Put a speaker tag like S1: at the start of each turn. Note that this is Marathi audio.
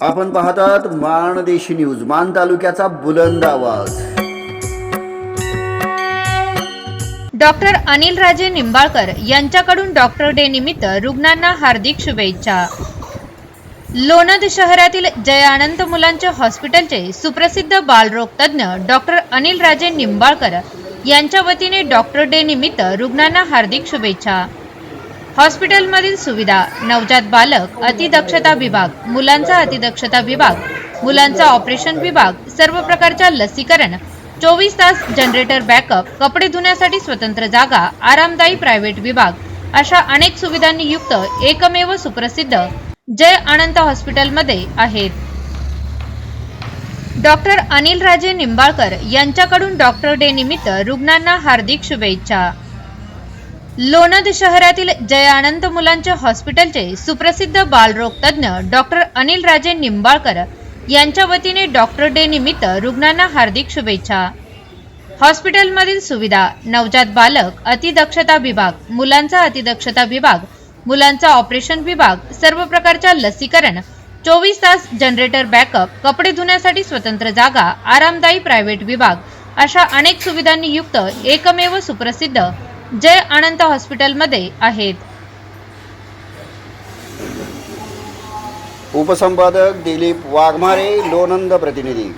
S1: आपण पाहतात माणदेशी न्यूज मान तालुक्याचा बुलंद आवाज.
S2: डॉक्टर अनिल राजे निंबाळकर यांच्याकडून डॉक्टर डे निमित्त रुग्णांना हार्दिक शुभेच्छा. लोणद शहरातील जयानंद मुलांचे मुलांच्या हॉस्पिटलचे सुप्रसिद्ध बालरोग तज्ज्ञ डॉक्टर अनिल राजे निंबाळकर यांच्या वतीने डॉक्टर डे निमित्त रुग्णांना हार्दिक शुभेच्छा. हॉस्पिटलमधील सुविधा नवजात बालक अतिदक्षता विभाग मुलांचा अतिदक्षता विभाग मुलांचा ऑपरेशन विभाग सर्व प्रकारच्या लसीकरण चोवीस तास जनरेटर बॅकअप कपडे धुण्यासाठी स्वतंत्र जागा आरामदायी प्रायव्हेट विभाग अशा अनेक सुविधांनी युक्त एकमेव सुप्रसिद्ध जय अनंत हॉस्पिटलमध्ये आहेत. डॉक्टर अनिल राजे निंबाळकर यांच्याकडून डॉक्टर डे निमित्त रुग्णांना हार्दिक शुभेच्छा. लोणंद शहरातील जयानंद मुलांच्या हॉस्पिटलचे सुप्रसिद्ध बालरोग तज्ज्ञ डॉक्टर अनिल राजे निंबाळकर यांच्या वतीने डॉक्टर डे निमित्त रुग्णांना हार्दिक शुभेच्छा. हॉस्पिटलमधील सुविधा नवजात बालक अतिदक्षता विभाग मुलांचा अतिदक्षता विभाग मुलांचा ऑपरेशन विभाग सर्व प्रकारच्या लसीकरण चोवीस तास जनरेटर बॅकअप कपडे धुण्यासाठी स्वतंत्र जागा आरामदायी प्रायव्हेट विभाग अशा अनेक सुविधांनी युक्त एकमेव सुप्रसिद्ध जय अनंत हॉस्पिटलमध्ये आहेत.
S1: उपसंपादक दिलीप वाघमारे लोणंद प्रतिनिधी.